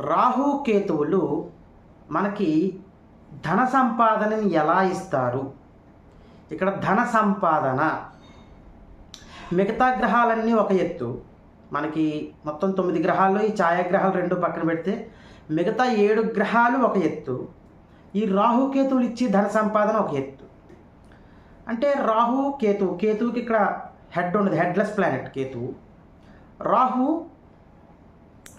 రాహు కేతువులు మనకి ధన సంపాదనని ఎలా ఇస్తారు? ఇక్కడ ధన సంపాదన. మిగతా గ్రహాలన్నీ ఒక ఎత్తు. మనకి మొత్తం తొమ్మిది గ్రహాల్లో ఈ ఛాయాగ్రహాలు రెండు పక్కన పెడితే మిగతా ఏడు గ్రహాలు ఒక ఎత్తు. ఈ రాహు కేతువులు ఇచ్చి ధన సంపాదన ఒక ఎత్తు. అంటే రాహు కేతువు కేతువుకి ఇక్కడ హెడ్ ఉండదు హెడ్లెస్ ప్లానెట్ కేతువు. రాహు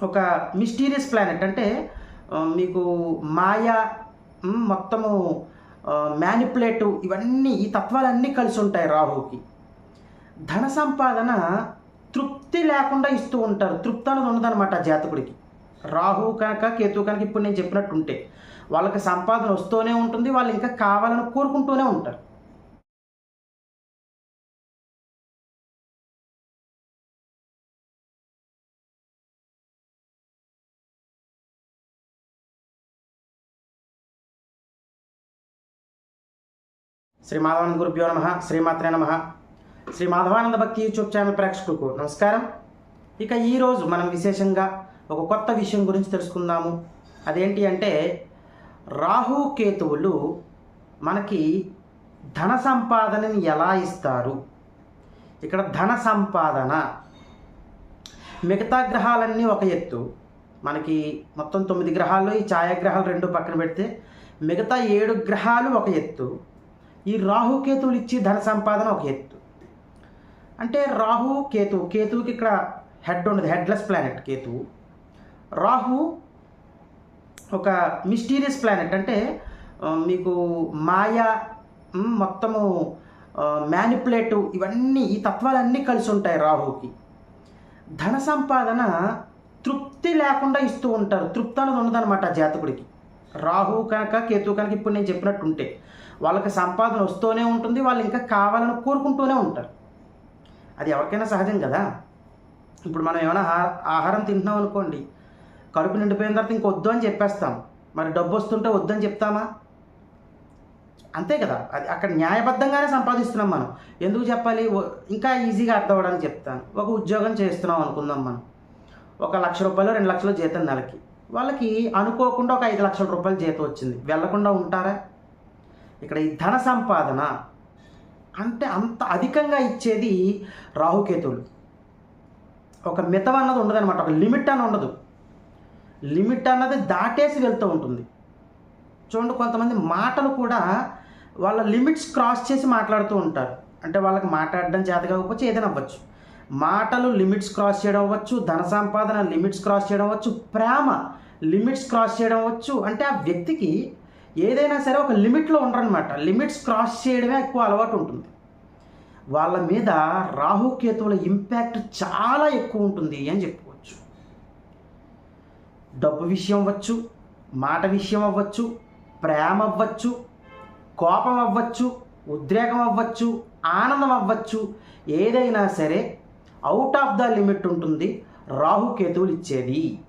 ఒక మిస్టీరియస్ ప్లానెట్. అంటే మీకు మాయా మొత్తము మ్యానిపులేటివ్ ఇవన్నీ ఈ తత్వాలన్నీ కలిసి ఉంటాయి రాహుకి ధన సంపాదన తృప్తి లేకుండా ఇస్తూ ఉంటారు. తృప్తి అనేది ఉండదన్నమాట ఆ జాతకుడికి. రాహు కనుక కేతు కనుక ఇప్పుడు నేను చెప్పినట్టు ఉంటే వాళ్ళకి సంపాదన వస్తూనే ఉంటుంది వాళ్ళు ఇంకా కావాలని కోరుకుంటూనే ఉంటారు. శ్రీ మాధవానంద గురుభ్యో నమ శ్రీమాత్రే నమ. శ్రీ మాధవానంద భక్తి యూట్యూబ్ ఛానల్ ప్రేక్షకులకు నమస్కారం. ఇక ఈరోజు మనం విశేషంగా ఒక కొత్త విషయం గురించి తెలుసుకుందాము. అదేంటి అంటే రాహు కేతువులు మనకి ధన సంపాదనని ఎలా ఇస్తారు? ఇక్కడ ధన సంపాదన మిగతా గ్రహాలన్నీ ఒక ఎత్తు. మనకి మొత్తం తొమ్మిది గ్రహాల్లో ఈ ఛాయాగ్రహాలు రెండు పక్కన పెడితే మిగతా ఏడు గ్రహాలు ఒక ఎత్తు. ఈ రాహు కేతువులు ఇచ్చి ధన సంపాదన ఒక ఎత్తు. అంటే రాహు కేతు కేతువుకి ఇక్కడ హెడ్ ఉండదు హెడ్లెస్ ప్లానెట్ కేతువు. రాహు ఒక మిస్టీరియస్ ప్లానెట్ అంటే మీకు మాయా మొత్తము మ్యానిపులేటివ్ ఇవన్నీ ఈ తత్వాలన్నీ కలిసి ఉంటాయి రాహుకి. ధన సంపాదన తృప్తి లేకుండా ఇస్తూ ఉంటారు. తృప్తి అనేది ఉండదన్నమాట జాతకుడికి. రాహు కనుక కేతు కనుక ఇప్పుడు నేను చెప్పినట్టు ఉంటే వాళ్ళకి సంపాదన వస్తూనే ఉంటుంది వాళ్ళు ఇంకా కావాలని కోరుకుంటూనే ఉంటారు. అది ఎవరికైనా సహజం కదా? ఇప్పుడు మనం ఏమైనా ఆహా- ఆహారం తింటున్నాం అనుకోండి కడుపు నిండిపోయిన తర్వాత ఇంక వద్దు అని చెప్పేస్తాం. మరి డబ్బు వస్తుంటే వద్దని చెప్తామా? అంతే కదా? అది అక్కడ న్యాయబద్ధంగానే సంపాదిస్తున్నాం మనం. ఎందుకు చెప్పాలి? ఇంకా ఈజీగా అర్థం అవ్వడానికి చెప్తాను. ఒక ఉద్యోగం చేస్తున్నాం అనుకుందాం మనం. ఒక లక్ష రూపాయలు రెండు లక్షలు జీతం నెలకి. వాళ్ళకి అనుకోకుండా ఒక ఐదు లక్షల రూపాయల జీతం వచ్చింది. వెళ్ళకుండా ఉంటారా? ఇక్కడ ఈ ధన సంపాదన అంటే అంత అధికంగా ఇచ్చేది రాహుకేతువులు. ఒక మితం అన్నది ఉండదన్నమాట. ఒక లిమిట్ అని ఉండదు. లిమిట్ అన్నది దాటేసి వెళ్తూ ఉంటుంది. చూడండి కొంతమంది మాటలు కూడా వాళ్ళ లిమిట్స్ క్రాస్ చేసి మాట్లాడుతూ ఉంటారు. అంటే వాళ్ళకి మాట్లాడడం చేత కాకపోవచ్చు ఏదైనా అవ్వచ్చు. మాటలు లిమిట్స్ క్రాస్ చేయడం అవ్వచ్చు ధన సంపాదన లిమిట్స్ క్రాస్ చేయడం అవ్వచ్చు ప్రేమ లిమిట్స్ క్రాస్ చేయడం అవ్వచ్చు అంటే ఆ వ్యక్తికి ఏదైనా సరే ఒక లిమిట్లో ఉండరనమాట లిమిట్స్ క్రాస్ చేయడమే ఎక్కువ అలవాటు ఉంటుంది. వాళ్ళ మీద రాహుకేతువుల ఇంపాక్ట్ చాలా ఎక్కువ ఉంటుంది అని చెప్పుకోవచ్చు. డబ్బు విషయం అవ్వచ్చు మాట విషయం అవ్వచ్చు ప్రేమ అవ్వచ్చు కోపం అవ్వచ్చు ఉద్రేకం అవ్వచ్చు ఆనందం అవ్వచ్చు. ఏదైనా సరే అవుట్ ఆఫ్ ద లిమిట్ ఉంటుంది రాహుకేతువులు ఇచ్చేది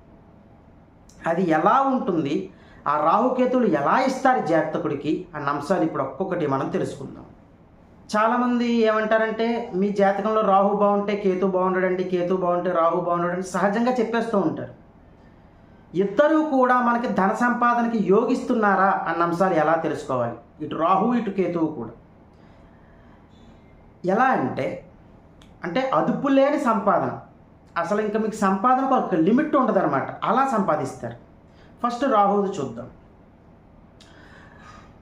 అది ఎలా ఉంటుంది? ఆ రాహుకేతులు ఎలా ఇస్తారు జాతకుడికి? అన్న అంశాలు ఇప్పుడు ఒక్కొక్కటి మనం తెలుసుకుందాం. చాలామంది ఏమంటారంటే మీ జాతకంలో రాహు బాగుంటే కేతు బాగుండడండి కేతు బాగుంటే రాహు బాగుండడండి సహజంగా చెప్పేస్తూ ఉంటారు. ఇద్దరూ కూడా మనకి ధన సంపాదనకి యోగిస్తున్నారా అన్న అంశాలు ఎలా తెలుసుకోవాలి? ఇటు రాహు ఇటు కేతువు కూడా. ఎలా అంటే అంటే అదుపు లేని సంపాదన. అసలు ఇంకా మీకు సంపాదనకు ఒక లిమిట్ ఉండదన్నమాట. అలా సంపాదిస్తారు. ఫస్ట్ రాహుది చూద్దాం.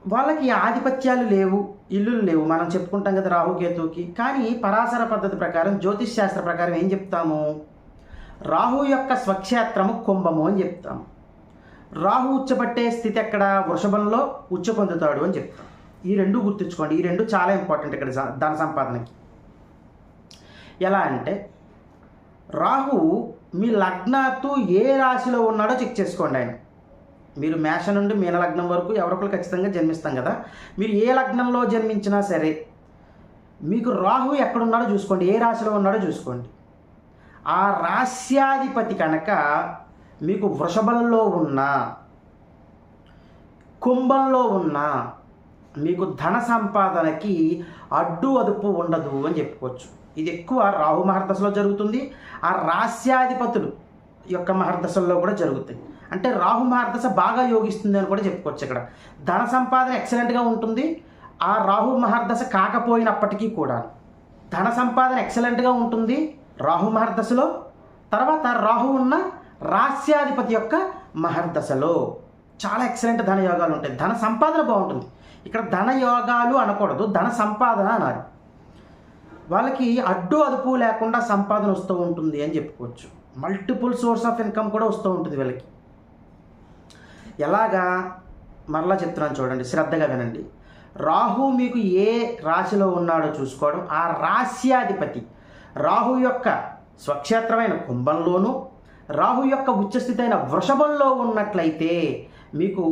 వాళ్ళకి ఆధిపత్యాలు లేవు ఇల్లులు లేవు. మనం చెప్పుకుంటాం కదా రాహుకేతువుకి కానీ పరాశర పద్ధతి ప్రకారం జ్యోతిష్ శాస్త్ర ప్రకారం ఏం చెప్తాము? రాహు యొక్క స్వక్షేత్రము కుంభము అని చెప్తాము. రాహు ఉచ్చబట్టే స్థితి ఎక్కడ? వృషభంలో ఉచ్చ పొందుతాడు అని చెప్తాం. ఈ రెండు గుర్తుంచుకోండి. ఈ రెండు చాలా ఇంపార్టెంట్ ఇక్కడ ధన సంపాదనకి. ఎలా అంటే రాహు మీ లగ్నాత్తు ఏ రాశిలో ఉన్నాడో చెక్ చేసుకోండి ఆయన. మీరు మేష నుండి మీన లగ్నం వరకు ఎవరొకరు ఖచ్చితంగా జన్మిస్తాం కదా. మీరు ఏ లగ్నంలో జన్మించినా సరే మీకు రాహు ఎక్కడున్నాడో చూసుకోండి ఏ రాశిలో ఉన్నాడో చూసుకోండి. ఆ రాశ్యాధిపతి కనుక మీకు వృషభంలో ఉన్న కుంభంలో ఉన్న మీకు ధన సంపాదనకి అడ్డు అదుపు ఉండదు అని చెప్పుకోవచ్చు. ఇది ఎక్కువ రాహు మహర్దశలో జరుగుతుంది. ఆ రాస్యాధిపతులు యొక్క మహర్దశల్లో కూడా జరుగుతాయి. అంటే రాహు మహర్దశ బాగా యోగిస్తుంది అని కూడా చెప్పుకోవచ్చు ఇక్కడ. ధన సంపాదన ఎక్సలెంట్గా ఉంటుంది. ఆ రాహు మహర్దశ కాకపోయినప్పటికీ కూడా ధన సంపాదన ఎక్సలెంట్గా ఉంటుంది రాహు మహర్దశలో. తర్వాత రాహు ఉన్న రాస్యాధిపతి యొక్క మహర్దశలో చాలా ఎక్సలెంట్ ధన యోగాలు ఉంటాయి. ధన సంపాదన బాగుంటుంది. ఇక్కడ ధన యోగాలు అనకూడదు ధన సంపాదన అనాలి. వాళ్ళకి అడ్డు అదుపు లేకుండా సంపాదన వస్తూ ఉంటుంది అని చెప్పుకోవచ్చు. మల్టిపుల్ సోర్స్ ఆఫ్ ఇన్కమ్ కూడా వస్తూ ఉంటుంది వీళ్ళకి. ఎలాగా? మరలా చెప్తున్నాను చూడండి శ్రద్ధగా వినండి. రాహు మీకు ఏ రాశిలో ఉన్నాడో చూసుకోవడం ఆ రాశ్యాధిపతి రాహు యొక్క స్వక్షేత్రమైన కుంభంలోనూ రాహు యొక్క ఉచ్చస్థితి అయిన వృషభంలో ఉన్నట్లయితే మీకు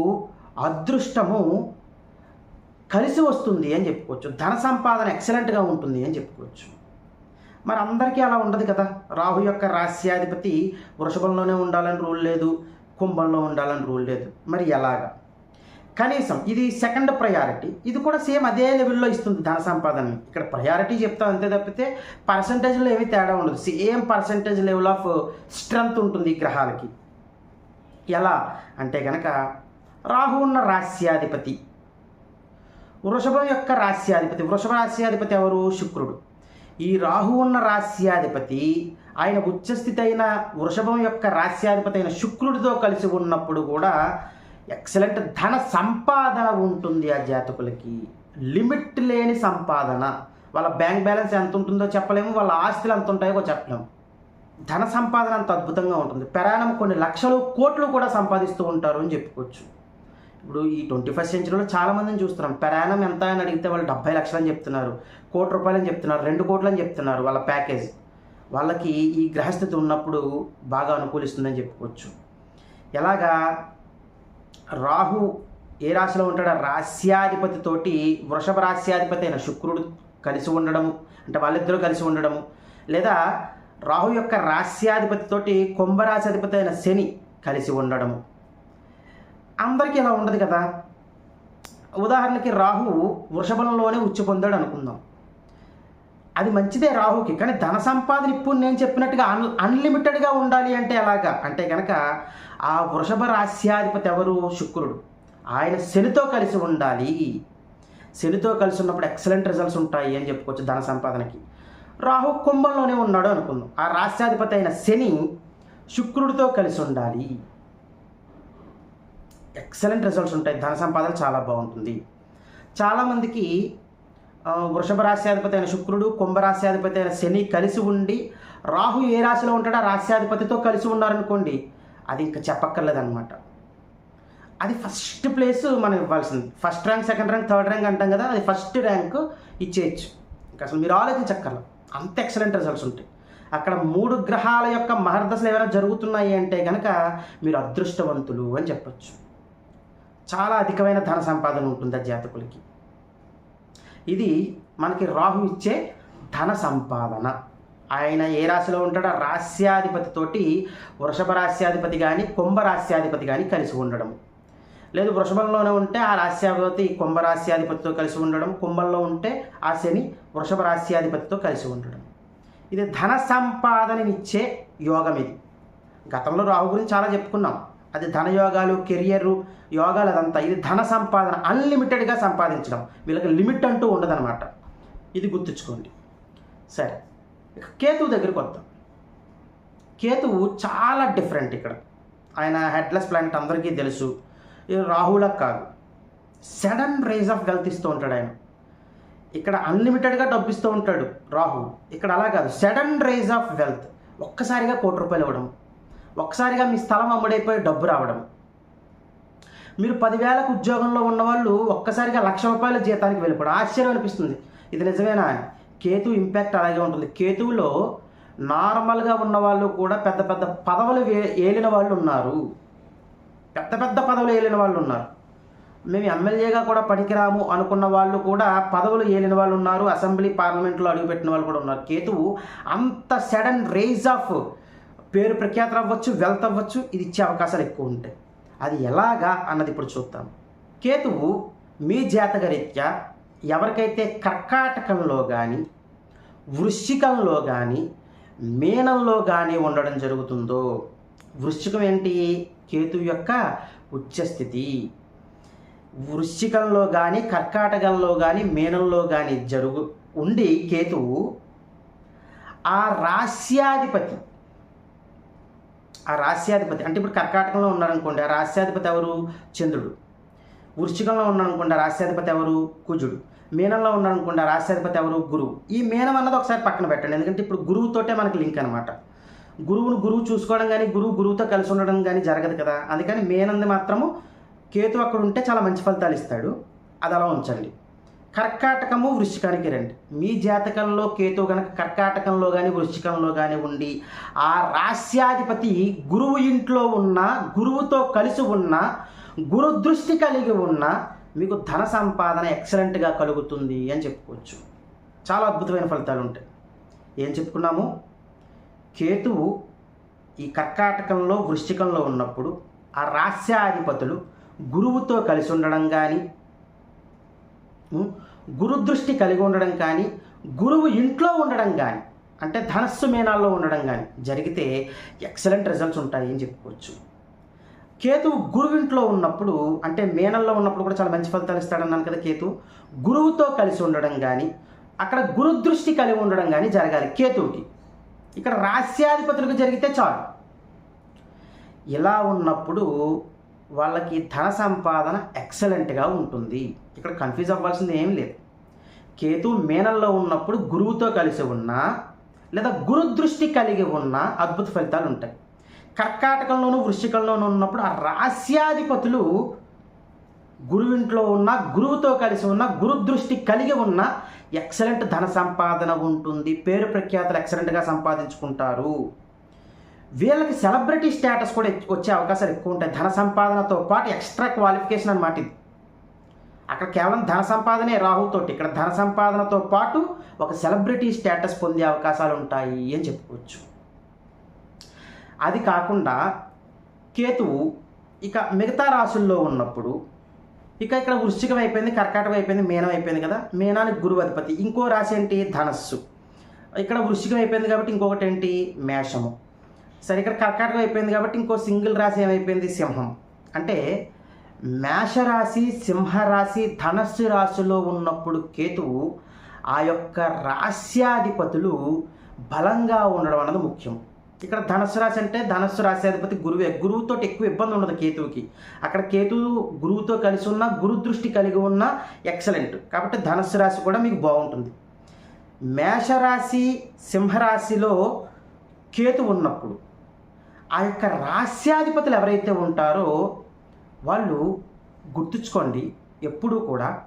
అదృష్టము కలిసి వస్తుంది అని చెప్పుకోవచ్చు. ధన సంపాదన ఎక్సలెంట్గా ఉంటుంది అని చెప్పుకోవచ్చు. మరి అందరికీ అలా ఉండదు కదా? రాహు యొక్క రాస్యాధిపతి వృషభంలోనే ఉండాలని రూల్ లేదు కుంభంలో ఉండాలని రూల్ లేదు. మరి ఎలాగా? కనీసం ఇది సెకండ్ ప్రయారిటీ ఇది కూడా సేమ్ అదే లెవెల్లో ఇస్తుంది ధన సంపాదనని. ఇక్కడ ప్రయారిటీ చెప్తాం అంతే తప్పితే పర్సంటేజ్లో ఏమీ తేడా ఉండదు. Same percentage level of strength ఉంటుంది ఈ గ్రహాలకి. ఎలా? అంటే కనుక రాహు ఉన్న రాస్యాధిపతి వృషభం యొక్క రాస్యాధిపతి వృషభ రాస్యాధిపతి ఎవరు? శుక్రుడు. ఈ రాహు ఉన్న రాస్యాధిపతి ఆయన ఉచ్చస్థితి అయిన వృషభం యొక్క రాస్యాధిపతి అయిన శుక్రుడితో కలిసి ఉన్నప్పుడు కూడా ఎక్సలెంట్ ధన సంపాదన ఉంటుంది ఆ జాతకులకి. లిమిట్ లేని సంపాదన. వాళ్ళ బ్యాంక్ బ్యాలెన్స్ ఎంత ఉంటుందో చెప్పలేము వాళ్ళ ఆస్తులు ఎంత ఉంటాయో చెప్పలేము. ధన సంపాదన అంత అద్భుతంగా ఉంటుంది. ప్రయాణం కొన్ని లక్షలు కోట్లు కూడా సంపాదిస్తూ ఉంటారు అని చెప్పుకోవచ్చు. ఇప్పుడు ఈ ట్వంటీ ఫస్ట్ సెంచరీలో చాలా మందిని చూస్తున్నాం. ప్రయాణం ఎంత అని అడిగితే వాళ్ళు డెబ్బై లక్షలు అని చెప్తున్నారు. కోటి రూపాయలు అని చెప్తున్నారు. రెండు కోట్లు అని చెప్తున్నారు వాళ్ళ ప్యాకేజ్ వాళ్ళకి ఈ గ్రహస్థితి ఉన్నప్పుడు బాగా అనుకూలిస్తుందని చెప్పుకోవచ్చు. ఎలాగా? రాహు ఏ రాశిలో ఉంటాడో రాస్యాధిపతితోటి వృషభ రాస్యాధిపతి అయిన శుక్రుడు కలిసి ఉండడము అంటే వాళ్ళిద్దరూ కలిసి ఉండడము. లేదా రాహు యొక్క రాస్యాధిపతితోటి కుంభరాశాధిపతి అయిన శని కలిసి ఉండడము. అందరికీ ఇలా ఉండదు కదా? ఉదాహరణకి రాహువు వృషభంలోనే ఉచ్చి పొందాడు అనుకుందాం. అది మంచిదే రాహుకి కానీ ధన సంపాదన ఇప్పుడు నేను చెప్పినట్టుగా అన్ అన్లిమిటెడ్గా ఉండాలి అంటే ఎలాగా? అంటే కనుక ఆ వృషభ రాస్యాధిపతి ఎవరు? శుక్రుడు. ఆయన శనితో కలిసి ఉండాలి. శనితో కలిసి ఉన్నప్పుడు ఎక్సలెంట్ రిజల్ట్స్ ఉంటాయి అని చెప్పుకోవచ్చు ధన సంపాదనకి. రాహు కుంభంలోనే ఉన్నాడు అనుకుందాం. ఆ రాస్యాధిపతి అయిన శని శుక్రుడితో కలిసి ఉండాలి. ఎక్సలెంట్ రిజల్ట్స్ ఉంటాయి. ధన సంపాదన చాలా బాగుంటుంది. చాలామందికి వృషభ రాశ్యాధిపతి అయిన శుక్రుడు కుంభరాశ్యాధిపతి అయిన శని కలిసి ఉండి రాహు ఏ రాశిలో ఉంటాడో రాశ్యాధిపతితో కలిసి ఉన్నారనుకోండి అది ఇంకా చెప్పక్కర్లేదన్నమాట. అది ఫస్ట్ ప్లేస్ మనం ఇవ్వాల్సింది. First rank second rank third rank అంటాం కదా అది ఫస్ట్ ర్యాంక్ ఇచ్చేయచ్చు. ఇంకా అసలు మీరు ఆలోచించక్కర్ల. అంత ఎక్సలెంట్ రిజల్ట్స్ ఉంటాయి. అక్కడ మూడు గ్రహాల యొక్క మహర్దశలు ఏమైనా జరుగుతున్నాయి అంటే కనుక మీరు అదృష్టవంతులు అని చెప్పొచ్చు. చాలా అధికమైన ధన సంపాదన ఉంటుంది ఆ జాతకులకి. ఇది మనకి రాహు ఇచ్చే ధన సంపాదన. ఆయన ఏ రాశిలో ఉంటాడో ఆ రాస్యాధిపతితోటి వృషభ రాస్యాధిపతి కానీ కుంభ రాస్యాధిపతి కానీ కలిసి ఉండడం. లేదు వృషభంలోనే ఉంటే ఆ రాస్యాధిపతి కుంభ రాస్యాధిపతితో కలిసి ఉండడం. కుంభంలో ఉంటే ఆ శని వృషభ రాస్యాధిపతితో కలిసి ఉండడం. ఇది ధన సంపాదననిచ్చే యోగం ఇది. గతంలో రాహు గురించి చాలా చెప్పుకున్నాం. అది ధన యోగాలు కెరియర్ యోగాలు అదంతా. ఇది ధన సంపాదన అన్లిమిటెడ్గా సంపాదించడం. వీళ్ళకి లిమిట్ అంటూ ఉండదన్నమాట. ఇది గుర్తుంచుకోండి. సరే ఇక కేతువు దగ్గరికి వద్దాం. కేతువు చాలా డిఫరెంట్ ఇక్కడ. ఆయన హెడ్లెస్ ప్లానెట్ అందరికీ తెలుసు. రాహులకు కాదు. సడన్ రేజ్ ఆఫ్ వెల్త్ ఇస్తూ ఉంటాడు ఆయన. ఇక్కడ అన్లిమిటెడ్గా డబ్బు ఇస్తూ ఉంటాడు రాహు ఇక్కడ అలా కాదు. సడన్ రేజ్ ఆఫ్ వెల్త్ ఒక్కసారిగా కోటి రూపాయలు ఇవ్వడం. ఒక్కసారిగా మీ స్థలం అమ్ముడైపోయి డబ్బు రావడం. మీరు పదివేలకు ఉద్యోగంలో ఉన్నవాళ్ళు ఒక్కసారిగా లక్ష రూపాయల జీతానికి వెళ్ళిపోవడం. ఆశ్చర్యం అనిపిస్తుంది. ఇది నిజమేనా? కేతు ఇంపాక్ట్ అలాగే ఉంటుంది. కేతువులో నార్మల్గా ఉన్న వాళ్ళు కూడా పెద్ద పెద్ద పదవులు వే- ఏలిన వాళ్ళు ఉన్నారు. పెద్ద పెద్ద పదవులు ఏలిన వాళ్ళు ఉన్నారు. మేము ఎమ్మెల్యేగా కూడా పనికిరాము అనుకున్న వాళ్ళు కూడా పదవులు ఏలిన వాళ్ళు ఉన్నారు. అసెంబ్లీ పార్లమెంట్లో అడుగుపెట్టిన వాళ్ళు కూడా ఉన్నారు. కేతువు అంత సడన్ రేజ్ ఆఫ్ పేరు ప్రఖ్యాతలు అవ్వచ్చు వెల్త్ అవ్వచ్చు ఇది ఇచ్చే అవకాశాలు ఎక్కువ ఉంటాయి. అది ఎలాగా అన్నది ఇప్పుడు చూద్దాం. కేతువు మీ జాతకరీత్యా ఎవరికైతే కర్కాటకంలో కానీ వృశ్చికంలో కానీ మీనంలో కానీ ఉండడం జరుగుతుందో వృశ్చికం ఏంటి? కేతు యొక్క ఉచ్చస్థితి వృశ్చికంలో కానీ కర్కాటకంలో కానీ మీనంలో కానీ జరుగు ఉండి కేతువు ఆ రాస్యాధిపతి ఆ రాస్యాధిపతి అంటే ఇప్పుడు కర్కాటకంలో ఉన్నారనుకోండి ఆ రాస్యాధిపతి ఎవరు? చంద్రుడు. వృశ్చికంలో ఉన్నారనుకోండి ఆ రాస్యాధిపతి ఎవరు? కుజుడు. మీనంలో ఉన్నారనుకోండి ఆ రాస్యాధిపతి ఎవరు? గురువు. ఈ మీనం అన్నది ఒకసారి పక్కన పెట్టండి ఎందుకంటే ఇప్పుడు గురువుతోటే మనకి లింక్ అనమాట గురువును గురువు చూసుకోవడం కానీ గురువు గురువుతో కలిసి ఉండడం కానీ జరగదు కదా. అందుకని మేనంది మాత్రము కేతు అక్కడ ఉంటే చాలా మంచి ఫలితాలు ఇస్తాడు. అది అలా ఉంచండి. కర్కాటకము వృశ్చికానికి రండి. మీ జాతకంలో కేతు కనుక కర్కాటకంలో కానీ వృశ్చికంలో కానీ ఉండి ఆ రాస్యాధిపతి గురువు ఇంట్లో ఉన్న గురువుతో కలిసి ఉన్న గురు దృష్టి కలిగి ఉన్న మీకు ధన సంపాదన ఎక్సలెంట్గా కలుగుతుంది అని చెప్పుకోవచ్చు. చాలా అద్భుతమైన ఫలితాలు ఉంటాయి. ఏం చెప్పుకున్నాము? కేతువు ఈ కర్కాటకంలో వృశ్చికంలో ఉన్నప్పుడు ఆ రాస్యాధిపతులు గురువుతో కలిసి ఉండడం కానీ గురుదృష్టి కలిగి ఉండడం కానీ గురువు ఇంట్లో ఉండడం కానీ అంటే ధనస్సు మీనాల్లో ఉండడం కానీ జరిగితే ఎక్సలెంట్ రిజల్ట్స్ ఉంటాయి అని చెప్పుకోవచ్చు. కేతువు గురువింట్లో ఉన్నప్పుడు అంటే మేనల్లో ఉన్నప్పుడు కూడా చాలా మంచి ఫలితాలు ఇస్తాడన్నాను కదా కేతు. గురువుతో కలిసి ఉండడం కానీ అక్కడ గురుదృష్టి కలిగి ఉండడం కానీ జరగాలి కేతువుకి. ఇక్కడ రాస్యాధిపతులకు జరిగితే చాలు. ఇలా ఉన్నప్పుడు వాళ్ళకి ధన సంపాదన ఎక్సలెంట్గా ఉంటుంది. ఇక్కడ కన్ఫ్యూజ్ అవ్వాల్సింది ఏం లేదు. కేతు మేనల్లో ఉన్నప్పుడు గురువుతో కలిసి ఉన్నా లేదా గురుదృష్టి కలిగి ఉన్న అద్భుత ఫలితాలు ఉంటాయి. కర్కాటకంలోను వృశ్చికంలోనూ ఉన్నప్పుడు ఆ రాస్యాధిపతులు గురువింట్లో ఉన్న గురువుతో కలిసి ఉన్న గురుదృష్టి కలిగి ఉన్న ఎక్సలెంట్ ధన సంపాదన ఉంటుంది. పేరు ప్రఖ్యాతలు ఎక్సలెంట్గా సంపాదించుకుంటారు. వీళ్ళకి సెలబ్రిటీ స్టేటస్ కూడా వచ్చే అవకాశాలు ఎక్కువ ఉంటాయి. ధన సంపాదనతో పాటు ఎక్స్ట్రా క్వాలిఫికేషన్ అనమాట ఇది. అక్కడ కేవలం ధన సంపాదనే రాహుతోటి ఇక్కడ ధన సంపాదనతో పాటు ఒక సెలబ్రిటీ స్టేటస్ పొందే అవకాశాలు ఉంటాయి అని చెప్పుకోవచ్చు. అది కాకుండా కేతువు ఇక మిగతా రాసుల్లో ఉన్నప్పుడు ఇక ఇక్కడ వృశ్చికం అయిపోయింది కర్కాటకం అయిపోయింది మీనం అయిపోయింది కదా? మీనానికి గురువు అధిపతి. ఇంకో రాశి ఏంటి? ధనస్సు. ఇక్కడ వృశ్చికం అయిపోయింది కాబట్టి ఇంకొకటి ఏంటి? మేషము. సరే ఇక్కడ కర్కాటకం అయిపోయింది కాబట్టి ఇంకో సింగిల్ రాశి ఏమైపోయింది? సింహం. అంటే మేషరాశి సింహరాశి ధనస్సు రాశిలో ఉన్నప్పుడు కేతువు ఆ యొక్క రాశ్యాధిపతులు బలంగా ఉండడం అన్నది ముఖ్యం. ఇక్కడ ధనస్సు రాశి అంటే ధనస్సు రాశ్యాధిపతి గురువే. గురువుతో ఎక్కువ ఇబ్బంది ఉండదు కేతువుకి. అక్కడ కేతువు గురువుతో కలిసి ఉన్న గురు దృష్టి కలిగి ఉన్న ఎక్సలెంట్. కాబట్టి ధనస్సు రాశి కూడా మీకు బాగుంటుంది. మేషరాశి సింహరాశిలో కేతు ఉన్నప్పుడు ఆ యొక్క రాస్యాధిపతులు ఎవరైతే ఉంటారో వాళ్ళు గుర్తుంచుకోండి ఎప్పుడూ కూడా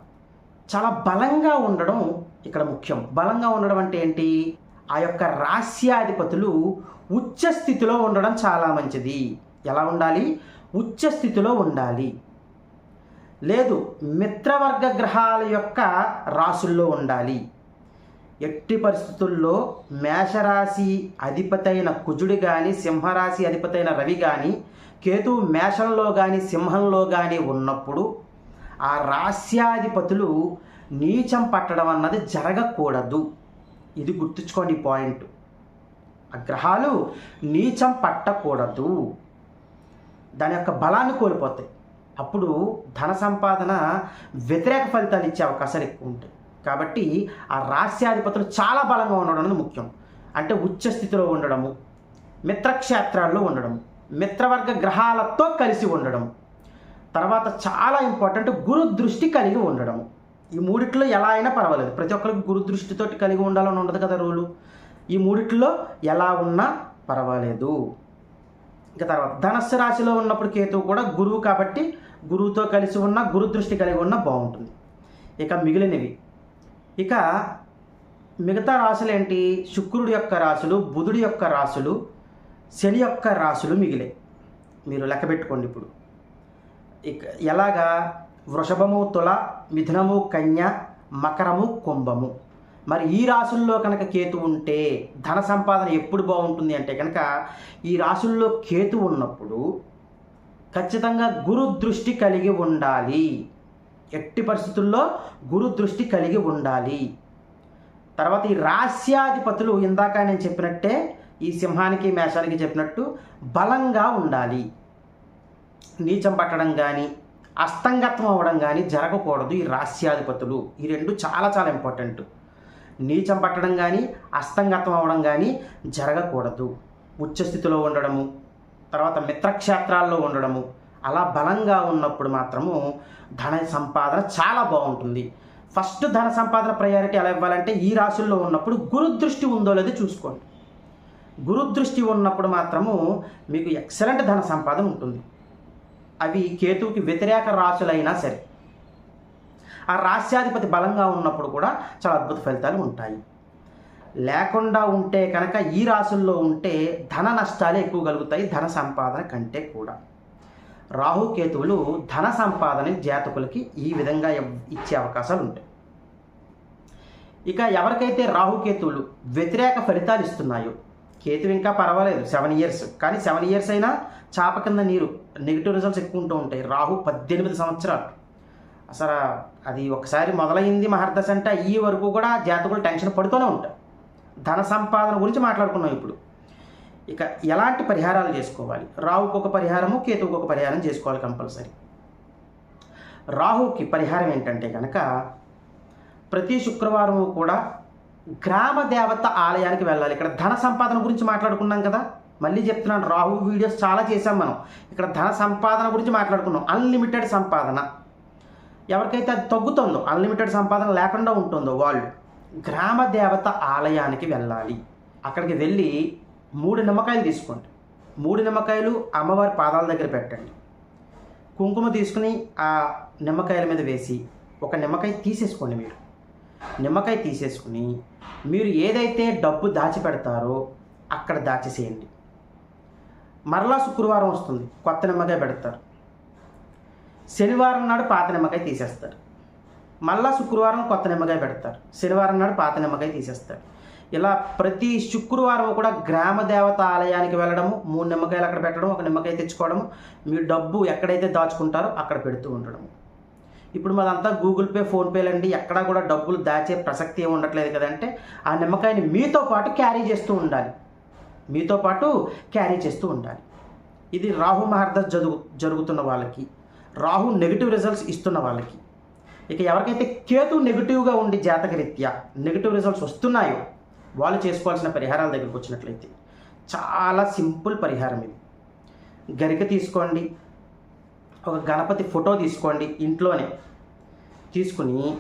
చాలా బలంగా ఉండడం ఇక్కడ ముఖ్యం. బలంగా ఉండడం అంటే ఏంటి? ఆ యొక్క రాస్యాధిపతులు ఉచ్చ స్థితిలో ఉండడం చాలా మంచిది. ఎలా ఉండాలి? ఉచ్చ స్థితిలో ఉండాలి. లేదు మిత్రవర్గ గ్రహాల యొక్క రాసుల్లో ఉండాలి. ఎట్టి పరిస్థితుల్లో మేషరాశి అధిపతైన కుజుడు కానీ సింహరాశి అధిపతైన రవి కానీ కేతు మేషంలో కానీ సింహంలో కానీ ఉన్నప్పుడు ఆ రాస్యాధిపతులు నీచం పట్టడం అన్నది జరగకూడదు. ఇది గుర్తుంచుకోండి పాయింట్. ఆ గ్రహాలు నీచం పట్టకూడదు. దాని యొక్క బలాన్ని కోల్పోతాయి. అప్పుడు ధన సంపాదన వ్యతిరేక ఫలితాలు ఇచ్చే అవకాశాలు ఎక్కువ ఉంటాయి. కాబట్టి ఆ రాస్యాధిపతులు చాలా బలంగా ఉండడం అనేది ముఖ్యం. అంటే ఉచ్చ స్థితిలో ఉండడము మిత్రక్షేత్రాల్లో ఉండడం మిత్రవర్గ గ్రహాలతో కలిసి ఉండడం తర్వాత చాలా ఇంపార్టెంట్ గురు దృష్టి కలిగి ఉండడం ఈ మూడిట్లో ఎలా అయినా పర్వాలేదు. ప్రతి ఒక్కరికి గురు దృష్టితో కలిగి ఉండాలని ఉండదు కదా రూలు. ఈ మూడిట్లో ఎలా ఉన్నా పర్వాలేదు. ఇంకా తర్వాత ధనస్సు రాశిలో ఉన్నప్పుడు కేతువు కూడా గురువు కాబట్టి గురువుతో కలిసి ఉన్న గురు దృష్టి కలిగి ఉన్న బాగుంటుంది. ఇక మిగిలినవి. ఇక మిగతా రాశులు ఏంటి శుక్రుడి యొక్క రాశులు బుధుడి యొక్క రాశులు శని యొక్క రాశులు మిగిలే. మీరు లెక్క పెట్టుకోండి ఇప్పుడు. ఇక ఎలాగా? వృషభము తుల మిథునము కన్య మకరము కుంభము. మరి ఈ రాశుల్లో కనుక కేతు ఉంటే ధన సంపాదన ఎప్పుడు బాగుంటుంది అంటే కనుక ఈ రాశుల్లో కేతు ఉన్నప్పుడు ఖచ్చితంగా గురు దృష్టి కలిగి ఉండాలి. ఎట్టి పరిస్థితుల్లో గురు దృష్టి కలిగి ఉండాలి. తర్వాత ఈ రాస్యాధిపతులు ఇందాక నేను చెప్పినట్టే ఈ సింహానికి మేషానికి చెప్పినట్టు బలంగా ఉండాలి. నీచం పట్టడం కానీ అస్తంగత్వం అవ్వడం కానీ జరగకూడదు ఈ రాస్యాధిపతులు ఈ రెండు చాలా చాలా ఇంపార్టెంట్ నీచం పట్టడం కానీ అస్తంగత్వం అవ్వడం కానీ జరగకూడదు. ఉచ్చస్థితిలో ఉండడము తర్వాత మిత్రక్షేత్రాల్లో ఉండడము అలా బలంగా ఉన్నప్పుడు మాత్రము ధన సంపాదన చాలా బాగుంటుంది. ఫస్ట్ ధన సంపాదన ప్రయారిటీ ఎలా ఇవ్వాలంటే ఈ రాశుల్లో ఉన్నప్పుడు గురుదృష్టి ఉందో లేదో చూసుకోండి. గురుదృష్టి ఉన్నప్పుడు మాత్రము మీకు ఎక్సలెంట్ ధన సంపాదన ఉంటుంది. అవి కేతువుకి వ్యతిరేక రాశులైనా సరే. ఆ రాశ్యాధిపతి బలంగా ఉన్నప్పుడు కూడా చాలా అద్భుత ఫలితాలు ఉంటాయి. లేకుండా ఉంటే కనుక ఈ రాశుల్లో ఉంటే ధన నష్టాలు ఎక్కువ కలుగుతాయి ధన సంపాదన కంటే కూడా. రాహుకేతువులు ధన సంపాదన జాతకులకి ఈ విధంగా ఇచ్చే అవకాశాలు ఉంటాయి. ఇక ఎవరికైతే రాహుకేతువులు వ్యతిరేక ఫలితాలు ఇస్తున్నాయో కేతువు ఇంకా పర్వాలేదు సెవెన్ ఇయర్స్ కానీ సెవెన్ ఇయర్స్ అయినా చాప కింద నీరు నెగిటివ్ రిజల్ట్స్ ఎక్కువ ఉంటూ ఉంటాయి. రాహు పద్దెనిమిది సంవత్సరాలు. అసలు అది ఒకసారి మొదలైంది మహర్దశ అంటే ఈ వరకు కూడా జాతకులు టెన్షన్ పడుతూనే ఉంటారు. ధన సంపాదన గురించి మాట్లాడుకున్నాం ఇప్పుడు. ఇక ఎలాంటి పరిహారాలు చేసుకోవాలి? రాహుకు ఒక పరిహారము కేతువుకు ఒక పరిహారం చేసుకోవాలి కంపల్సరీ. రాహుకి పరిహారం ఏంటంటే కనుక ప్రతి శుక్రవారం కూడా గ్రామ దేవత ఆలయానికి వెళ్ళాలి. ఇక్కడ ధన సంపాదన గురించి మాట్లాడుకున్నాం కదా? మళ్ళీ చెప్తున్నాను రాహు వీడియోస్ చాలా చేసాం మనం. ఇక్కడ ధన సంపాదన గురించి మాట్లాడుకున్నాం. అన్లిమిటెడ్ సంపాదన. ఎవరికైతే అది తగ్గుతుందో అన్లిమిటెడ్ సంపాదన లేకుండా ఉంటుందో వాళ్ళు గ్రామ దేవత ఆలయానికి వెళ్ళాలి. అక్కడికి వెళ్ళి మూడు నిమ్మకాయలు తీసుకోండి. మూడు నిమ్మకాయలు అమ్మవారి పాదాల దగ్గర పెట్టండి. కుంకుమ తీసుకుని ఆ నిమ్మకాయల మీద వేసి ఒక నిమ్మకాయ తీసేసుకోండి మీరు. నిమ్మకాయ తీసేసుకుని మీరు ఏదైతే డబ్బు దాచిపెడతారో అక్కడ దాచేసేయండి. మరలా శుక్రవారం వస్తుంది. కొత్త నిమ్మకాయ పెడతారు. శనివారం నాడు పాత నిమ్మకాయ తీసేస్తారు. మళ్ళా శుక్రవారం కొత్త నిమ్మకాయ పెడతారు. శనివారం నాడు పాత నిమ్మకాయ తీసేస్తారు. ఇలా ప్రతి శుక్రవారం కూడా గ్రామ దేవత ఆలయానికి వెళ్ళడము మూడు నిమ్మకాయలు అక్కడ పెట్టడం ఒక నిమ్మకాయ తెచ్చుకోవడము మీ డబ్బు ఎక్కడైతే దాచుకుంటారో అక్కడ పెడుతూ ఉండడము. ఇప్పుడు మాదంతా గూగుల్ పే ఫోన్పేలు అండి ఎక్కడా కూడా డబ్బులు దాచే ప్రసక్తి ఏమి ఉండట్లేదు కదంటే ఆ నిమ్మకాయని మీతో పాటు క్యారీ చేస్తూ ఉండాలి. మీతో పాటు క్యారీ చేస్తూ ఉండాలి. ఇది రాహు మహర్దశ జరుగు జరుగుతున్న వాళ్ళకి రాహు నెగిటివ్ రిజల్ట్స్ ఇస్తున్న వాళ్ళకి. ఇక ఎవరికైతే కేతు నెగిటివ్గా ఉండి జాతకరీత్యా నెగిటివ్ రిజల్ట్స్ వస్తున్నాయో వాళ్ళు చేసుకోవాల్సిన పరిహారాల దగ్గరికి వచ్చినట్లయితే చాలా సింపుల్ పరిహారం ఇది. గరిక తీసుకోండి ఒక గణపతి ఫోటో తీసుకోండి ఇంట్లోనే. తీసుకుని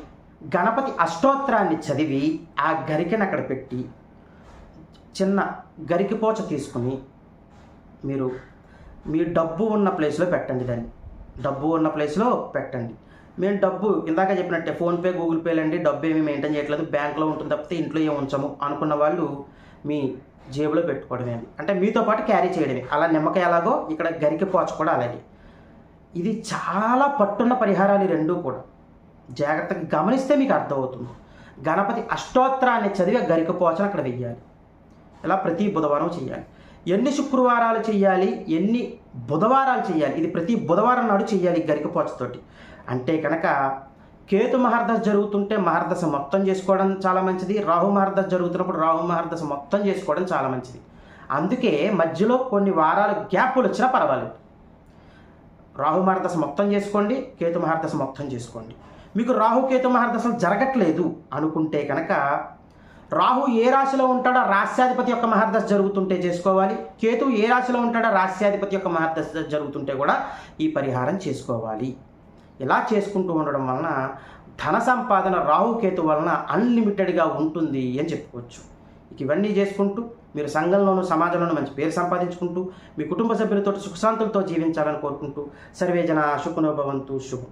గణపతి అష్టోత్తరాన్ని చదివి ఆ గరికను అక్కడ పెట్టి చిన్న గరికిపోచ తీసుకుని మీరు మీ డబ్బు ఉన్న ప్లేస్లో పెట్టండి దాన్ని. డబ్బు ఉన్న ప్లేస్లో పెట్టండి. మేము డబ్బు ఇందాక చెప్పినట్టే ఫోన్పే గూగుల్ పేలు అండి డబ్బు ఏమీ మెయింటైన్ చేయట్లేదు. బ్యాంక్లో ఉంటుంది తప్పితే ఇంట్లో ఏమి ఉంచము అనుకున్న వాళ్ళు మీ జేబులో పెట్టుకోవడమే అంటే మీతో పాటు క్యారీ చేయడమే. అలా నిమ్మకాయ ఎలాగో ఇక్కడ గరికి పోచ కూడా అలాగే. ఇది చాలా పట్టున్న పరిహారాలు రెండూ కూడా. జాగ్రత్తగా గమనిస్తే మీకు అర్థమవుతుంది. గణపతి అష్టోత్తరాన్ని చదివి గరిక పోచను అక్కడ వెయ్యాలి. ఇలా ప్రతి బుధవారం చేయాలి. ఎన్ని శుక్రవారాలు చేయాలి ఎన్ని బుధవారాలు చేయాలి ఇది ప్రతి బుధవారం నాడు చేయాలి గరికపోచతోటి అంటే కనుక కేతు మహర్దశ జరుగుతుంటే మహర్దశ మొత్తం చేసుకోవడం చాలా మంచిది. రాహు మహర్దశ జరుగుతున్నప్పుడు రాహు మహర్దశ మొత్తం చేసుకోవడం చాలా మంచిది. అందుకే మధ్యలో కొన్ని వారాలు గ్యాప్లు వచ్చినా పర్వాలేదు. రాహు మహర్దశ మొత్తం చేసుకోండి కేతు మహర్దశ మొత్తం చేసుకోండి. మీకు రాహు కేతు మహర్దశలు జరగట్లేదు అనుకుంటే కనుక రాహు ఏ రాశిలో ఉంటాడో రాస్యాధిపతి యొక్క మహర్దశ జరుగుతుంటే చేసుకోవాలి. కేతు ఏ రాశిలో ఉంటాడో రాస్యాధిపతి యొక్క మహర్దశ జరుగుతుంటే కూడా ఈ పరిహారం చేసుకోవాలి. ఇలా చేసుకుంటూ ఉండడం వలన ధన సంపాదన రాహుకేతు వలన అన్లిమిటెడ్గా ఉంటుంది అని చెప్పుకోవచ్చు. ఇక ఇవన్నీ చేసుకుంటూ మీరు సంఘంలోనూ సమాజంలోనూ మంచి పేరు సంపాదించుకుంటూ మీ కుటుంబ సభ్యులతో సుఖశాంతులతో జీవించాలని కోరుకుంటూ సర్వేజన శుకునోభవంతు శుభం.